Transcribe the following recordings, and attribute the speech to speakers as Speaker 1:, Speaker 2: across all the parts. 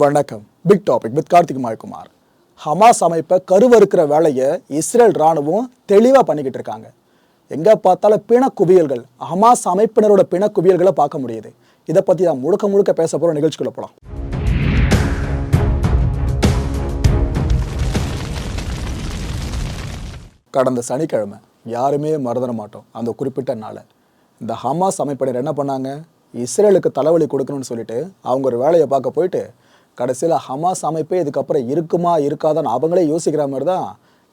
Speaker 1: வணக்கம். Big topic with Karthik Mayakumar Hamas அமைப்பை கருவறுக்கிற வேலையை இஸ்ரேல் ராணுவம் தெளிவாக பண்ணிக்கிட்டு இருக்காங்க. எங்கே பார்த்தாலும் பிணக்குவியல்கள் ஹமாஸ் அமைப்பினரோட பிணக்குவியல்களை பார்க்க முடியுது. இதை பற்றி தான் முழுக்க முழுக்க பேச போகிற நிகழ்ச்சிக்குள்ள போகலாம் கடந்த சனிக்கிழமை யாருமே மறந்துட மாட்டோம் அந்த குறிப்பிட்ட நாளை. இந்த ஹமாஸ் அமைப்பினர் என்ன பண்ணாங்க? இஸ்ரேலுக்கு தலைவலி கொடுக்கணும்னு சொல்லிட்டு அவங்க ஒரு வேலையை பார்க்க போயிட்டு கடைசியில் ஹமாஸ் அமைப்பே இதுக்கப்புறம் இருக்குமா இருக்காதான்னு அவங்களே யோசிக்கிற மாதிரி தான்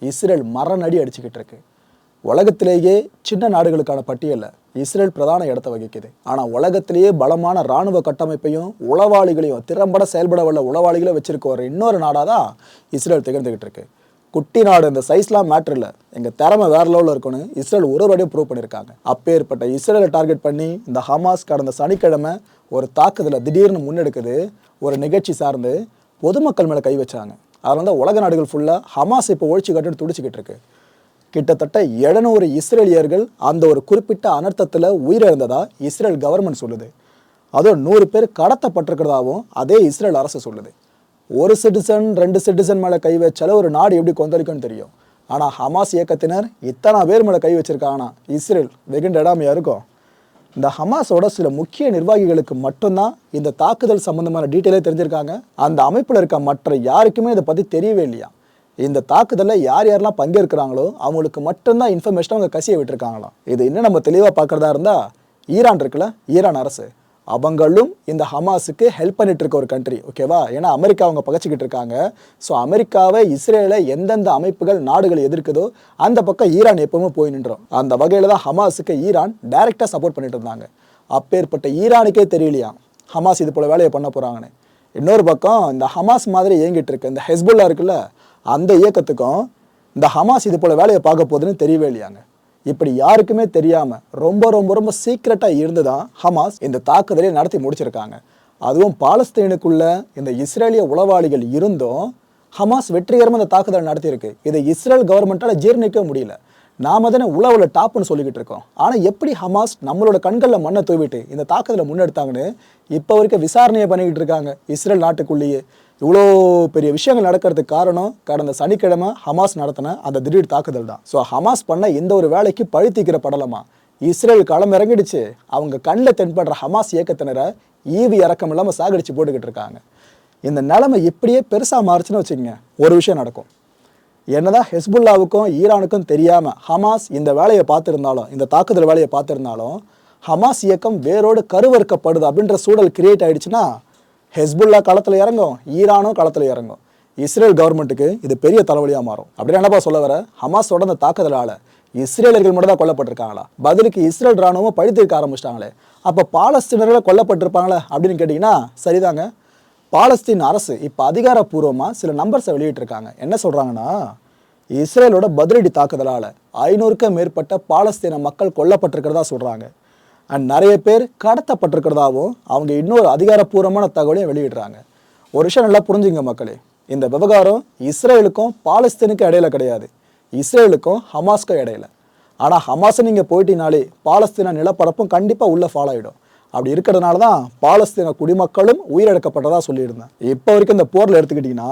Speaker 1: இஸ்ரேல் மரணடி அடிச்சுக்கிட்டு இருக்கு. உலகத்திலேயே சின்ன நாடுகளுக்கான பட்டியலில் இஸ்ரேல் பிரதான இடத்தை வகிக்குது. ஆனால் உலகத்திலேயே பலமான இராணுவ கட்டமைப்பையும் உளவாளிகளையும் திறம்பட செயல்பட வல்ல உளவாளிகளை வச்சிருக்க ஒரு இன்னொரு நாடாக தான் இஸ்ரேல் திகழ்ந்துகிட்டு இருக்கு. குட்டி நாடு இந்த சைஸ்லாம் மேட்ரு இல்லை. எங்கள் திறமை வேற லெவலில் இருக்குன்னு இஸ்ரேல் ஒரு வாட்டியும் ப்ரூவ் பண்ணியிருக்காங்க. அப்பேற்பட்ட இஸ்ரேலை டார்கெட் பண்ணி இந்த ஹமாஸ் கடந்த சனிக்கிழமை ஒரு தாக்குதலை திடீர்னு முன்னெடுக்குது. ஒரு நிகழ்ச்சி சார்ந்து பொதுமக்கள் மேலே கை வச்சாங்க. அதனால தான் உலக நாடுகள் ஃபுல்லாக ஹமாஸ் இப்போ ஒழிச்சு கட்டுன்னு துடிச்சிக்கிட்டு இருக்கு. கிட்டத்தட்ட எழுநூறு இஸ்ரேலியர்கள் அந்த ஒரு குறிப்பிட்ட அனர்த்தத்தில் உயிரிழந்ததாக இஸ்ரேல் கவர்மெண்ட் சொல்லுது. அதுவும் நூறு பேர் கடத்தப்பட்டிருக்கிறதாகவும் அதே இஸ்ரேல் அரசு சொல்லுது. ஒரு சிட்டிசன் ரெண்டு சிட்டிசன் மேலே கை வச்சாலே ஒரு நாடு எப்படி கொந்தளிக்கும்னு தெரியும். ஆனால் ஹமாஸ் இயக்கத்தினர் இத்தனை பேர் மேலே கை வச்சிருக்காங்கன்னா இஸ்ரேல் வெகுண்டடாமையாக இருக்கும். இந்த ஹமாஸோட சில முக்கிய நிர்வாகிகளுக்கு மட்டும்தான் இந்த தாக்குதல் சம்பந்தமான டீட்டெயிலே தெரிஞ்சிருக்காங்க. அந்த அமைப்பில் இருக்க மற்ற யாருக்குமே இதை பற்றி தெரியவே இல்லையா? இந்த தாக்குதலில் யார் யாரெல்லாம் பங்கேற்கிறாங்களோ அவங்களுக்கு மட்டும்தான் இன்ஃபர்மேஷன் அவங்க கசிய விட்டுருக்காங்களாம். இது இன்னும் நம்ம தெளிவாக பார்க்குறதா இருந்தால் ஈரான் இருக்குல்ல ஈரான் அரசு. அவங்களும் இந்த ஹமாஸுக்கு ஹெல்ப் பண்ணிட்டு இருக்க ஒரு கண்ட்ரி ஓகேவா ஏன்னா அமெரிக்கா அவங்க பகச்சிக்கிட்டு இருக்காங்க. ஸோ அமெரிக்காவை இஸ்ரேலை எந்தெந்த அமைப்புகள் நாடுகள் எதிர்க்குதோ அந்த பக்கம் ஈரான் எப்பவுமே போய் நின்றோம். அந்த வகையில் தான் ஹமாஸுக்கு ஈரான் டைரெக்டாக சப்போர்ட் பண்ணிட்டு இருந்தாங்க. அப்பேற்பட்ட ஈரானுக்கே தெரியலையா? ஹமாஸ் இது போல் வேலையை பண்ண போகிறாங்கன்னு இன்னொரு பக்கம் இந்த ஹமாஸ் மாதிரி இயங்கிட்டு இருக்கு. இந்த ஹெஸ்புல்லா இருக்குல்ல அந்த இயக்கத்துக்கும் இந்த ஹமாஸ் இது போல் வேலையை பார்க்க போகுதுன்னு தெரியவே இல்லையாங்க. இப்படி யாருக்குமே தெரியாம ரொம்ப ரொம்ப ரொம்ப சீக்ரெட்டாக இருந்து தான் ஹமாஸ் இந்த தாக்குதலை நடத்தி முடிச்சிருக்காங்க. அதுவும் பாலஸ்தீனுக்குள்ள இந்த இஸ்ரேலிய உளவாளிகள் இருந்தும் ஹமாஸ் வெற்றிகரமாக இந்த தாக்குதல் நடத்தியிருக்கு. இதை இஸ்ரேல் கவர்மெண்ட்டால் ஜீர்ணிக்க முடியல. நாம தானே உலகில் டாப்னு சொல்லிக்கிட்டு இருக்கோம். ஆனால் எப்படி ஹமாஸ் நம்மளோட கண்களில் மண்ணை தூவிட்டு இந்த தாக்குதலை முன்னெடுத்தாங்கன்னு இப்போ வரைக்கும் விசாரணையை பண்ணிக்கிட்டு இருக்காங்க இஸ்ரேல் நாட்டுக்குள்ளேயே. இவ்வளோ பெரிய விஷயங்கள் நடக்கிறதுக்கு காரணம் கடந்த சனிக்கிழமை ஹமாஸ் நடத்தின அந்த திடீர் தாக்குதல் தான். ஸோ ஹமாஸ் பண்ண எந்த ஒரு வேலைக்கு பழி தீக்கிற படலமா? இஸ்ரேல் களம் இறங்கிடுச்சு. அவங்க கண்ணில் தென்படுற ஹமாஸ் இயக்கத்தினரை ஈவி இறக்கம் இல்லாமல் சாகடிச்சு போட்டுக்கிட்டு இருக்காங்க. இந்த நிலைமை எப்படியே பெருசாக மாறுச்சுன்னு வச்சுக்கோங்க. ஒரு விஷயம் நடக்கும். என்னதான் ஹெஸ்புல்லாவுக்கும் ஈரானுக்கும் தெரியாமல் ஹமாஸ் இந்த வேலையை பார்த்துருந்தாலும் இந்த தாக்குதல் வேலையை பார்த்துருந்தாலும் ஹமாஸ் இயக்கம் வேரோடு கருவறுக்கப்படுது அப்படின்ற சூழல் கிரியேட் ஆயிடுச்சுன்னா ஹெஸ்புல்லா களத்தில் இறங்கும் ஈரானும் களத்தில் இறங்கும். இஸ்ரேல் கவர்மெண்ட்டுக்கு இது பெரிய தலைவலியாக மாறும். அப்படின்னு என்னப்பா சொல்ல வர? ஹமாஸோட தொடர்ந்த தாக்குதலால் இஸ்ரேலர்கள் மட்டும் தான் கொல்லப்பட்டிருக்காங்களா? பதிலுக்கு இஸ்ரேல் ராணுவம் பழித்திருக்க ஆரம்பிச்சிட்டாங்களே. அப்போ பாலஸ்தீனர்களை கொல்லப்பட்டிருப்பாங்களே அப்படின்னு கேட்டிங்கன்னா சரிதாங்க. பாலஸ்தீன் அரசு இப்போ அதிகாரப்பூர்வமாக சில நம்பர்ஸை வெளியிட்டிருக்காங்க. என்ன சொல்கிறாங்கன்னா இஸ்ரேலோட பதிலடி தாக்குதலால் ஐநூறுக்கும் மேற்பட்ட பாலஸ்தீன மக்கள் கொல்லப்பட்டிருக்கிறதா சொல்கிறாங்க அண்ட் நிறைய பேர் கடத்தப்பட்டிருக்கிறதாவும் அவங்க இன்னொரு அதிகாரப்பூர்வமான தகவலையும் வெளியிடுறாங்க. ஒரு விஷயம் நல்லா புரிஞ்சுங்க மக்களே. இந்த விவகாரம் இஸ்ரேலுக்கும் பாலஸ்தீனுக்கும் இடையில கிடையாது. இஸ்ரேலுக்கும் ஹமாஸ்க்கும் இடையில. ஆனால் ஹமாஸை நீங்கள் போயிட்டினாலே பாலஸ்தீன நிலப்பரப்பும் கண்டிப்பாக உள்ள ஃபாலோ ஆகிடும் அப்படி இருக்கிறதுனால தான் பாலஸ்தீன குடிமக்களும் உயிரிழக்கப்பட்டதாக சொல்லியிருந்தேன். இப்போ வரைக்கும் இந்த போரில் எடுத்துக்கிட்டிங்கன்னா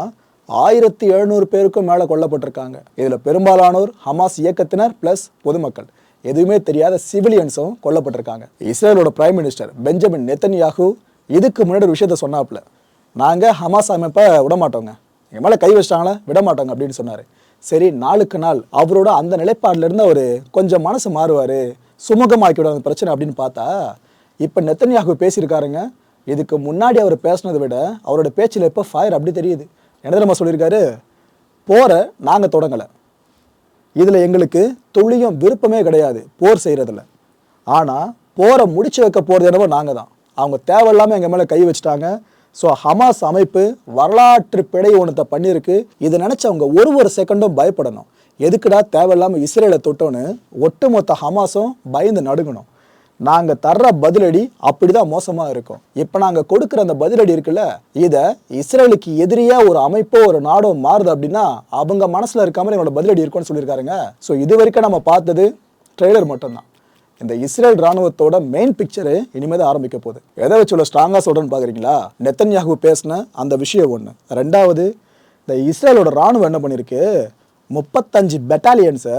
Speaker 1: ஆயிரத்தி எழுநூறு பேருக்கும் மேலே கொல்லப்பட்டிருக்காங்க. இதில் பெரும்பாலானோர் ஹமாஸ் இயக்கத்தினர் ப்ளஸ் பொதுமக்கள். எதுவுமே தெரியாத சிவிலியன்ஸும் கொல்லப்பட்டிருக்காங்க. இஸ்ரேலோட பிரைம் மினிஸ்டர் பெஞ்சமின் நெத்தன்யாகு இதுக்கு முன்னாடி ஒரு விஷயத்த சொன்னாப்புல. நாங்கள் ஹமாஸ் அமைப்பை விட மாட்டோங்க எங்கள் மேலே கை வச்சிட்டாங்களே? விடமாட்டோங்க அப்படின்னு சொன்னார். சரி நாளுக்கு நாள் அவரோட அந்த நிலைப்பாடுல இருந்து அவர் கொஞ்சம் மனசு மாறுவார். சுமூகமாக்கிவிடும் அந்த பிரச்சனை அப்படின்னு பார்த்தா இப்போ நெத்தன்யாகு பேசியிருக்காருங்க. இதுக்கு முன்னாடி அவர் பேசுனதை விட அவரோட பேச்சில் இப்போ ஃபயர் அப்படி தெரியுது. என்ன தெரியுமா சொல்லியிருக்காரு? போகிற நாங்கள் தொடங்கலை. இதில் எங்களுக்கு துளியும் விருப்பமே கிடையாது போர் செய்கிறதில்ல ஆனால் போரை முடிச்சு வைக்க போகிறது என்னவோ நாங்கள் தான் அவங்க தேவையில்லாமல் எங்கள் மேலே கை வச்சுட்டாங்க. ஸோ ஹமாஸ் அமைப்பு வரலாற்று பிழை ஒன்றத்தை பண்ணியிருக்கு இதை நினச்சி அவங்க ஒரு ஒரு செகண்டும் பயப்படணும். எதுக்குடா தேவையில்லாமல் இஸ்ரேலை தொட்டோன்னு ஒட்டுமொத்த ஹமாஸும் பயந்து நடுங்கணும். நாங்கள் தர்ற பதிலடி அப்படி தான் மோசமாக இருக்கும். இப்போ நாங்கள் கொடுக்குற அந்த பதிலடி இருக்குல்ல இதை இஸ்ரேலுக்கு எதிரியாக ஒரு அமைப்போ ஒரு நாடோ மாறுது அப்படின்னா அவங்க மனசில் இருக்காமல் மாதிரி என்னோட பதிலடி இருக்கும்னு சொல்லியிருக்காருங்க. ஸோ இது வரைக்கும் நம்ம பார்த்தது ட்ரெய்லர் மட்டும்தான். இந்த இஸ்ரேல் ராணுவத்தோட மெயின் பிக்சரு இனிமேல் தான் ஆரம்பிக்க போகுது. எதை வச்சு உள்ள ஸ்ட்ராங்காக சொல்கிறேன்னு பார்க்குறீங்களா நெத்தன்யாகு பேசின அந்த விஷயம் ஒன்று ரெண்டாவது இந்த இஸ்ரேலோட ராணுவம் என்ன பண்ணியிருக்கு? முப்பத்தஞ்சு பெட்டாலியன்ஸை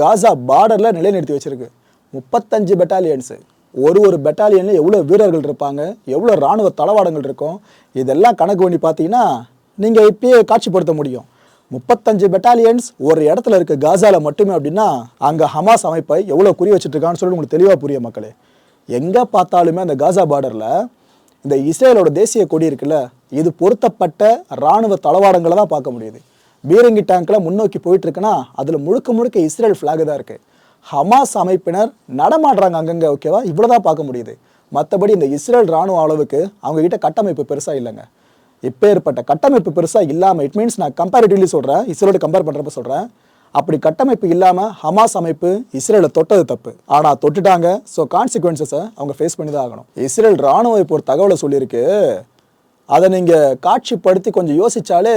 Speaker 1: காசா பார்டரில் நிலைநிறுத்தி வச்சிருக்கு. முப்பத்தஞ்சு பெட்டாலியன்ஸு ஒரு ஒரு பெட்டாலியனில் எவ்வளோ வீரர்கள் இருப்பாங்க எவ்வளோ ராணுவ தளவாடங்கள் இருக்கும் இதெல்லாம் கணக்கு பண்ணி பார்த்தீங்கன்னா நீங்கள் இப்பயே காட்சிப்படுத்த முடியும். முப்பத்தஞ்சு பெட்டாலியன்ஸ் ஒரு இடத்துல இருக்க காசாவில் மட்டுமே அப்படின்னா அங்கே ஹமாஸ் அமைப்பை எவ்வளோ குறி வச்சுட்டு சொல்லிட்டு சொல்லி உங்களுக்கு தெளிவாக புரிய மக்களே. எங்கே பார்த்தாலுமே அந்த காசா பார்டரில் இந்த இஸ்ரேலோட தேசிய கொடி இருக்குல்ல இது பொருத்தப்பட்ட ராணுவ தளவாடங்களை தான் பார்க்க முடியுது. பீரங்கி டேங்க்கில் முன்னோக்கி போயிட்டு இருக்குன்னா அதில் முழுக்க முழுக்க இஸ்ரேல் ஃப்ளாக் தான் இருக்குது ஹமாஸ் அமைப்பினர் நடமாடுறாங்க அங்கங்கே ஓகேவா இவ்வளோதான் பார்க்க முடியுது. மற்றபடி இந்த இஸ்ரேல் ராணுவ அளவுக்கு அவங்கக்கிட்ட கட்டமைப்பு பெருசாக இல்லைங்க. இப்பேற்பட்ட கட்டமைப்பு பெருசாக இல்லாமல் இட் மீன்ஸ் நான் கம்பேரிட்டிவ்லி சொல்கிறேன் இஸ்ரேலோட கம்பேர் பண்ணுறப்ப சொல்கிறேன் அப்படி கட்டமைப்பு இல்லாமல் ஹமாஸ் அமைப்பு இஸ்ரேலை தொட்டது தப்பு. ஆனால் தொட்டுட்டாங்க ஸோ கான்சிக்வன்சஸை அவங்க ஃபேஸ் பண்ணி தான் ஆகணும். இஸ்ரேல் ராணுவம் இப்போ ஒரு தகவலை சொல்லியிருக்கு. அதை நீங்கள் காட்சிப்படுத்தி கொஞ்சம் யோசித்தாலே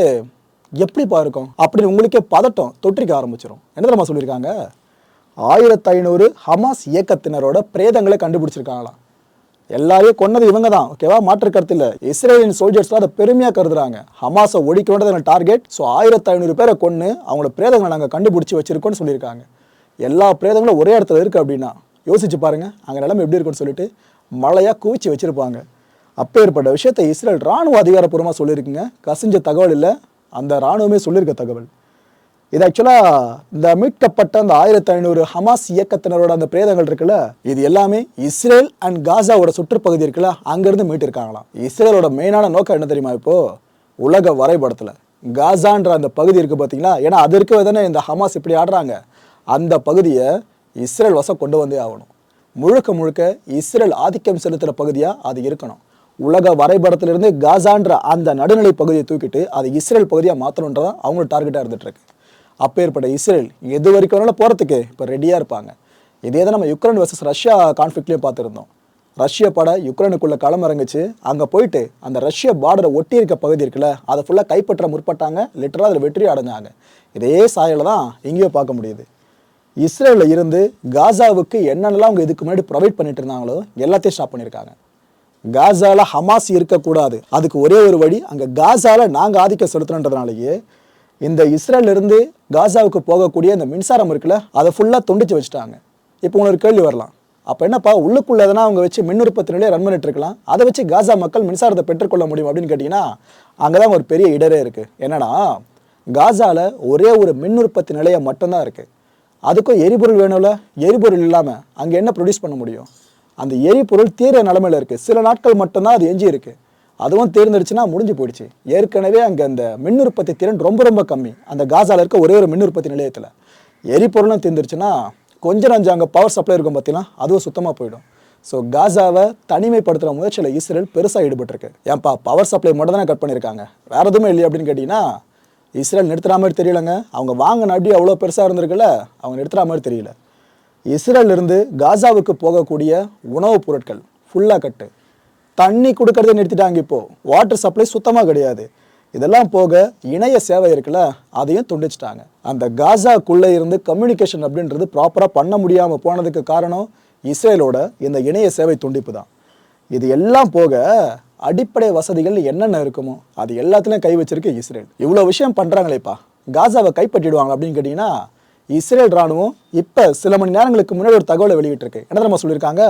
Speaker 1: எப்படிப்பா இருக்கும் அப்படின்னு உங்களுக்கே பதட்டம் தொற்றிக்க ஆரம்பிச்சிடும் என்ன தெரியுமா சொல்லியிருக்காங்க? ஆயிரத்தி ஐநூறு ஹமாஸ் இயக்கத்தினரோட பிரேதங்களை கண்டுபிடிச்சிருக்காங்களாம். எல்லாரையும் கொன்னது இவங்க தான் ஓகேவா மாற்று கருத்து இல்லை. இஸ்ரேலின் சோல்ஜர்ஸ்லாம் அதை பெருமையாக கருதுறாங்க. ஹமாஸை ஒழிக்கணுன்றது டார்கெட் ஸோ ஆயிரத்தி ஐநூறு பேரை கொன்று அவங்களோட பிரேதங்களை நாங்கள் கண்டுபிடிச்சி வச்சிருக்கோம்னு சொல்லியிருக்காங்க. எல்லா பிரேதங்களும் ஒரே இடத்துல இருக்குது அப்படின்னா யோசிச்சு பாருங்கள் அங்கே நிலைமை எப்படி இருக்குன்னு சொல்லிட்டு மழையாக குவிச்சு வச்சிருப்பாங்க. அப்பேற்பட்ட விஷயத்தை இஸ்ரேல் ராணுவ அதிகாரப்பூர்வமாக சொல்லியிருக்குங்க. கசிஞ்ச தகவல் இல்லை அந்த ராணுவமே சொல்லியிருக்க தகவல். இது ஆக்சுவலாக இந்த மீட்கப்பட்ட அந்த ஆயிரத்தி ஐநூறு ஹமாஸ் இயக்கத்தினரோட அந்த பிரேதங்கள் இருக்குல்ல இது எல்லாமே இஸ்ரேல் அண்ட் காசாவோட சுற்றுப்பகுதி இருக்குல்ல அங்கேருந்து மீட்டிருக்காங்களாம். இஸ்ரேலோட மெயினான நோக்கம் என்ன தெரியுமா இப்போ? உலக வரைபடத்தில். காசான்ற அந்த பகுதி இருக்குது பார்த்தீங்களா ஏன்னா அது இருக்கவே தானே இந்த ஹமாஸ் இப்படி ஆடுறாங்க. அந்த பகுதியை இஸ்ரேல் வசம் கொண்டு வந்தே ஆகணும். முழுக்க முழுக்க இஸ்ரேல் ஆதிக்கம் செலுத்துகிற பகுதியாக அது இருக்கணும். உலக வரைபடத்திலிருந்து காசான்ற அந்த நடுநிலை பகுதியை தூக்கிட்டு அது இஸ்ரேல் பகுதியாக மாற்றணுன்றதான் அவங்களோட டார்கெட்டாக இருந்துகிட்ருக்கு அப்பேற்பட்ட இஸ்ரேல் எது வரைக்கும் வேணாலும் போகிறதுக்கு இப்போ ரெடியாக இருப்பாங்க. இதே தான் நம்ம யுக்ரைன் வர்சஸ் ரஷ்யா கான்ஃப்ளிக்ட்லேயும் பார்த்துருந்தோம். ரஷ்ய படை யுக்ரைனுக்குள்ளே களமிறங்குச்சு அங்கே போயிட்டு அந்த ரஷ்ய பார்டரை ஒட்டி இருக்க பகுதி இருக்குல்ல அதை ஃபுல்லாக கைப்பற்ற முற்பட்டாங்க. லிட்டராக அதில் வெற்றி அடைஞ்சாங்க. இதே சாயலில் தான் இங்கேயும் பார்க்க முடியுது. இஸ்ரேலில் இருந்து காசாவுக்கு என்னென்னலாம் அவங்க இதுக்கு முன்னாடி ப்ரொவைட் பண்ணிட்டு இருந்தாங்களோ எல்லாத்தையும் ஸ்டாப் பண்ணியிருக்காங்க காசாவில் ஹமாஸ் இருக்கக்கூடாது. அதுக்கு ஒரே ஒரு வழி அங்கே காசாவில் நாங்கள் ஆதிக்கம் செலுத்தணுன்றதுனாலேயே இந்த இஸ்ரேலிருந்து காசாவுக்கு போகக்கூடிய இந்த மின்சாரம் இருக்குல்ல அதை ஃபுல்லாக துண்டிச்சு வச்சுட்டாங்க. இப்போ உங்களுக்கு கேள்வி வரலாம். அப்போ என்னப்பா உள்ளுக்குள்ளே எதனா அவங்க வச்சு மின் உற்பத்தி நிலையை ரன் பண்ணிட்டு இருக்கலாம்? அதை வச்சு காசா மக்கள் மின்சாரத்தை பெற்றுக்கொள்ள முடியும் அப்படின்னு கேட்டிங்கன்னா அங்கே தான் ஒரு பெரிய இடரே இருக்குது என்னன்னா காசாவில் ஒரே ஒரு மின் உற்பத்தி நிலையம் மட்டும்தான் இருக்குது அதுக்கும் எரிபொருள் வேணும்ல? எரிபொருள் இல்லாமல் அங்கே என்ன ப்ரொடியூஸ் பண்ண முடியும்? அந்த எரிபொருள் தீர நிலமையில இருக்குது சில நாட்கள் மட்டும்தான் அது எஞ்சி இருக்குது அதுவும் தேர்ந்துடுச்சுன்னா முடிஞ்சு போயிடுச்சு. ஏற்கனவே அங்கே அந்த மின் உற்பத்தி திறன் ரொம்ப ரொம்ப கம்மி. அந்த காசாவில் இருக்க ஒரே ஒரு மின் உற்பத்தி நிலையத்தில். எரிபொருளும் தீர்ந்துருச்சுன்னா கொஞ்சம் நஞ்சு அங்கே பவர் சப்ளை இருக்கும் பார்த்தீங்கன்னா அதுவும் சுத்தமாக போயிடும். ஸோ காசாவை தனிமைப்படுத்துகிற முயற்சியில் இஸ்ரேல் பெருசாக ஈடுபட்டிருக்கு. ஏன்ப்பா பவர் சப்ளை மட்டும் தானே கட் பண்ணியிருக்காங்க? வேறு எதுவுமே இல்லையா அப்படின்னு கேட்டிங்கன்னா இஸ்ரேல் நிறுத்துற மாதிரி தெரியலங்க. அவங்க வாங்கின அப்படி அவ்வளோ பெருசாக இருந்திருக்குல்ல அவங்க நிறுத்துற மாதிரி தெரியல. இஸ்ரேலிருந்து காசாவுக்கு போகக்கூடிய உணவுப் பொருட்கள் ஃபுல்லாக கட்டு தண்ணி கொடுக்கறதே நிறுத்திட்டாங்க இப்போ. வாட்டர் சப்ளை சுத்தமாக கிடையாது. இதெல்லாம் போக இணைய சேவை இருக்குல்ல அதையும் துண்டிச்சிட்டாங்க. அந்த காசாக்குள்ளே இருந்து கம்யூனிகேஷன் அப்படின்றது ப்ராப்பராக பண்ண முடியாமல் போனதுக்கு காரணம் இஸ்ரேலோட இந்த இணைய சேவை துண்டிப்பு தான். இது எல்லாம் போக அடிப்படை வசதிகள் என்னென்ன இருக்குமோ அது எல்லாத்துலேயும் கை வச்சிருக்கு இஸ்ரேல். இவ்வளோ விஷயம் பண்ணுறாங்களேப்பா காசாவை கைப்பற்றிடுவாங்க அப்படின்னு கேட்டிங்கன்னா இஸ்ரேல் ராணுவம் இப்போ சில மணி நேரங்களுக்கு முன்னாடி ஒரு தகவலை வெளியிட்டிருக்கு. என்ன தெரியுமா சொல்லியிருக்காங்க?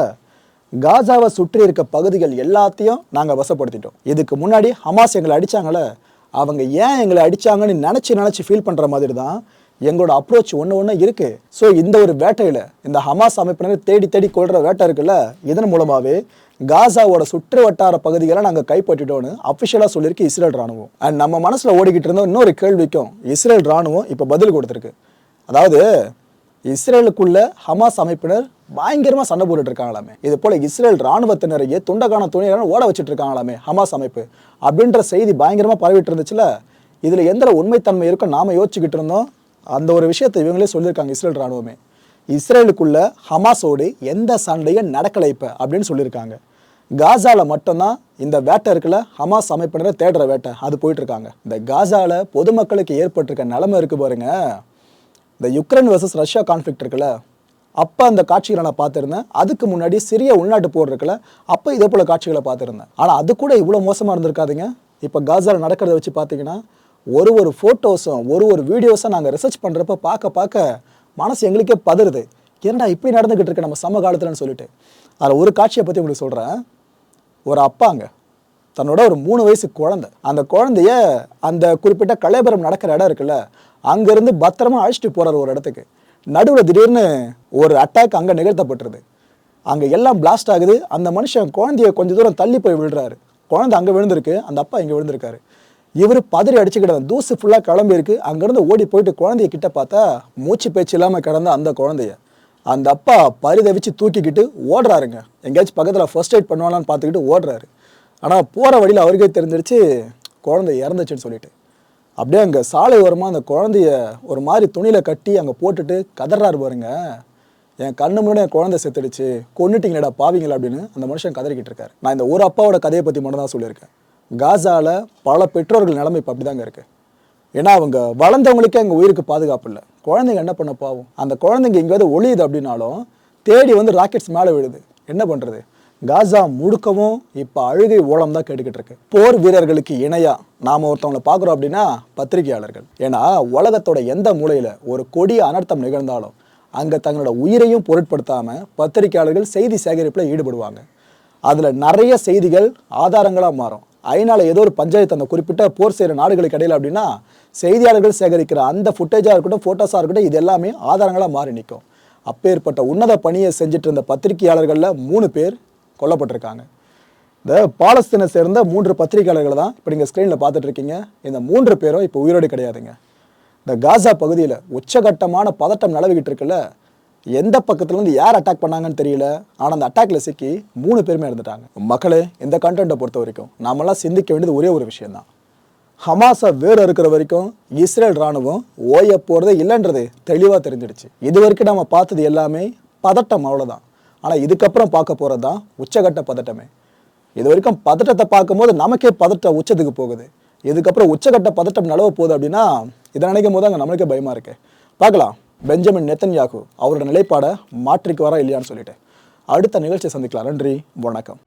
Speaker 1: காசாவை சுற்றி இருக்க பகுதிகள் எல்லாத்தையும் நாங்கள் வசப்படுத்திட்டோம். இதுக்கு முன்னாடி ஹமாஸ் எங்களை அடித்தாங்களே அவங்க ஏன் எங்களை அடிச்சாங்கன்னு நினச்சி நினச்சி ஃபீல் பண்ணுற மாதிரி தான் எங்களோட அப்ரோச் ஒன்று ஒன்று இருக்குது ஸோ இந்த ஒரு வேட்டையில் இந்த ஹமாஸ் அமைப்பினர் தேடி தேடி கொள்கிற வேட்டை இருக்குல்ல இதன் மூலமாகவே காசாவோட சுற்று வட்டார பகுதிகளை நாங்கள் கைப்பற்றிட்டோன்னு அஃபிஷியலாக சொல்லியிருக்கு இஸ்ரேல் ராணுவம். அண்ட் நம்ம மனசில் ஓடிக்கிட்டு இருந்தோம் இன்னொரு கேள்விக்கும் இஸ்ரேல் ராணுவம் இப்போ பதில் கொடுத்துருக்கு. அதாவது இஸ்ரேலுக்குள்ள ஹமாஸ் அமைப்பினர் பயங்கரமா சண்டை போட்டுட்டு இருக்காங்களாமே. இது போல இஸ்ரேல் ராணுவத்தினரையே துண்டக்கான துணியான ஓட வச்சுட்டு இருக்காங்களாமே ஹமாஸ் அமைப்பு. அப்படின்ற செய்தி பயங்கரமா பரவிட்டு இருந்துச்சுல இதுல எந்த உண்மைத்தன்மை இருக்கும் நாம யோசிச்சுக்கிட்டு இருந்தோம். அந்த ஒரு விஷயத்தை இவங்களே சொல்லியிருக்காங்க இஸ்ரேல் ராணுவமே இஸ்ரேலுக்குள்ள ஹமாஸோடு எந்த சண்டையும் நடக்கலை இப்போ அப்படின்னு சொல்லியிருக்காங்க. காசாவில் மட்டும்தான் இந்த வேட்டை இருக்குல்ல ஹமாஸ் அமைப்பினரை தேடுற வேட்டை அது போயிட்டு இருக்காங்க. இந்த காசாவில் பொதுமக்களுக்கு ஏற்பட்டிருக்க நிலைமை இருக்கு பாருங்கள் இந்த யுக்ரைன் வர்சஸ் ரஷ்யா கான்ஃப்ளிக்ட் இருக்குல்ல அப்போ அந்த காட்சிகளை நான் பார்த்துருந்தேன். அதுக்கு முன்னாடி சிறிய உள்நாட்டு போர் இருக்குல்ல அப்போ இதே போல் காட்சிகளை பார்த்துருந்தேன். ஆனால் அது கூட இவ்வளோ மோசமாக இருந்திருக்காதுங்க. இப்போ காசாவில் நடக்கிறத வச்சு பார்த்தீங்கன்னா ஒரு ஒரு ஃபோட்டோஸும் ஒரு ஒரு வீடியோஸும் நாங்கள் ரிசர்ச் பண்ணுறப்ப பார்க்க பார்க்க மனசு எங்களுக்கே பதறுது. ஏன்டா இப்படி நடந்துக்கிட்டு இருக்கு நம்ம சம காலத்தில்னு சொல்லிட்டு. அதில் ஒரு காட்சியை பற்றி உங்களுக்கு சொல்கிறேன் ஒரு அப்பாங்க தன்னோட ஒரு மூணு வயசு குழந்தை. அந்த குழந்தைய அந்த குறிப்பிட்ட கலைபுரம் நடக்கிற இடம் இருக்குல்ல அங்கேருந்து பத்திரமா அழைச்சிட்டு போகிறார் ஒரு இடத்துக்கு. நடுவில் திடீர்னு ஒரு அட்டாக் அங்கே நிகழ்த்தப்பட்டுருது. அங்கே எல்லாம் பிளாஸ்ட் ஆகுது. அந்த மனுஷன் குழந்தைய கொஞ்சம் தூரம் தள்ளி போய் விழுறாரு. குழந்தை அங்கே விழுந்திருக்கு. அந்த அப்பா இங்கே விழுந்திருக்காரு. இவர் பதறி அடிச்சுக்கிட்ட தூசு ஃபுல்லாக கிளம்பி இருக்கு. அங்கேருந்து ஓடி போயிட்டு குழந்தைய கிட்ட பார்த்தா மூச்சு பேச்சு இல்லாமல் கிடந்த அந்த குழந்தைய. அந்த அப்பா பரிதவிச்சு தூக்கிக்கிட்டு ஓடுறாருங்க. எங்கேயாச்சும் பக்கத்தில் ஃபர்ஸ்ட் எய்ட் பண்ணுவாங்களான்னு பார்த்துக்கிட்டு ஓடுறாரு. ஆனால் போகிற வழியில் அவருக்கே தெரிஞ்சிருச்சு குழந்தை இறந்துச்சுன்னு சொல்லிட்டு. அப்படியே அங்கே சாலை ஓரமாக அந்த குழந்தைய ஒரு மாதிரி துணியில் கட்டி அங்கே போட்டுட்டு கதறாரு பாருங்க. என் கண்ணு முன்னாடி என் குழந்தை செத்துடுச்சு கொன்னுட்டீங்களேடா பாவீங்களா அப்படின்னு அந்த மனுஷன் கதறிக்கிட்டு இருக்காரு. நான் இந்த ஒரு அப்பாவோட கதையை பற்றி மட்டும் தான் சொல்லியிருக்கேன். காசாவில் பல பெற்றோர்கள் நிலைமை இப்போ அப்படி தாங்க இருக்கு. ஏன்னா அவங்க வளர்ந்தவங்களுக்கே அங்கே உயிருக்கு பாதுகாப்பு இல்லை. குழந்தைங்க என்ன பண்ண பாவம்? அந்த குழந்தைங்க எங்கேயாவது ஒளியுது அப்படின்னாலும் தேடி வந்து ராக்கெட்ஸ் மேலே விழுது. என்ன பண்ணுறது காசா முழுக்கவும் இப்போ அழுகை ஓலம் தான் கேட்டுக்கிட்டு இருக்கு. போர் வீரர்களுக்கு இணையா நாம் ஒருத்தவங்களை பார்க்குறோம் அப்படின்னா பத்திரிகையாளர்கள். ஏன்னா உலகத்தோட எந்த மூலையில் ஒரு கொடிய அனர்த்தம் நிகழ்ந்தாலும் அங்கே தங்களோட உயிரையும் பொருட்படுத்தாமல் பத்திரிகையாளர்கள் செய்தி சேகரிப்பில் ஈடுபடுவாங்க. அதில் நிறைய செய்திகள் ஆதாரங்களாக மாறும். ஐநாவில் ஏதோ ஒரு பஞ்சாயத்து அந்த குறிப்பிட்ட போர் செய்கிற நாடுகளுக்கு இடையில் அப்படின்னா செய்தியாளர்கள் சேகரிக்கிற அந்த ஃபுட்டேஜாக இருக்கட்டும் ஃபோட்டோஸாக இருக்கட்டும் இது எல்லாமே ஆதாரங்களாக மாறி நிற்கும் அப்பேற்பட்ட உன்னத பணியை செஞ்சுட்டு இருந்த பத்திரிகையாளர்களில் மூணு பேர் கொல்லப்பட்டிருக்காங்க. இந்த பாலஸ்தீனை சேர்ந்த மூன்று பத்திரிகையாளர்கள் தான் இப்போ நீங்கள் ஸ்க்ரீனில் பார்த்துட்டு இருக்கீங்க இந்த மூன்று பேரும் இப்போ உயிரோடு கிடையாதுங்க. இந்த காசா பகுதியில் உச்சகட்டமான பதட்டம் நிலவிக்கிட்டு இருக்குல்ல எந்த பக்கத்துலேருந்து யார் அட்டாக் பண்ணாங்கன்னு தெரியல. ஆனால் அந்த அட்டாக்ல சிக்கி மூணு பேருமே இறந்துட்டாங்க. மக்களே இந்த கண்டென்ட்டை பொறுத்த வரைக்கும் நாமெல்லாம் சிந்திக்க வேண்டியது ஒரே ஒரு விஷயந்தான் ஹமாஸை வேறு இருக்கிற வரைக்கும் இஸ்ரேல் ராணுவம் ஓய போகிறதே இல்லைன்றது தெளிவாக தெரிஞ்சிடுச்சு. இது வரைக்கும் நம்ம பார்த்தது எல்லாமே பதட்டம் அவ்வளோதான் ஆனால் இதுக்கப்புறம் பார்க்க போகிறது தான் உச்சகட்ட பதட்டமே. இது வரைக்கும் பதட்டத்தை பார்க்கும்போது நமக்கே பதட்டம் உச்சத்துக்கு போகுது. இதுக்கப்புறம் உச்சகட்ட பதட்டம் நிலவ போகுது அப்படின்னா இதை நினைக்கும் போது அங்கே நம்மளுக்கே பயமாக இருக்கு. பார்க்கலாம். பெஞ்சமின் நெத்தன்யாகு அவரோட நிலைப்பாடை மாற்றிக்கு வரா இல்லையான்னு சொல்லிட்டு. அடுத்த நிகழ்ச்சியை சந்திக்கலாம். நன்றி. வணக்கம்.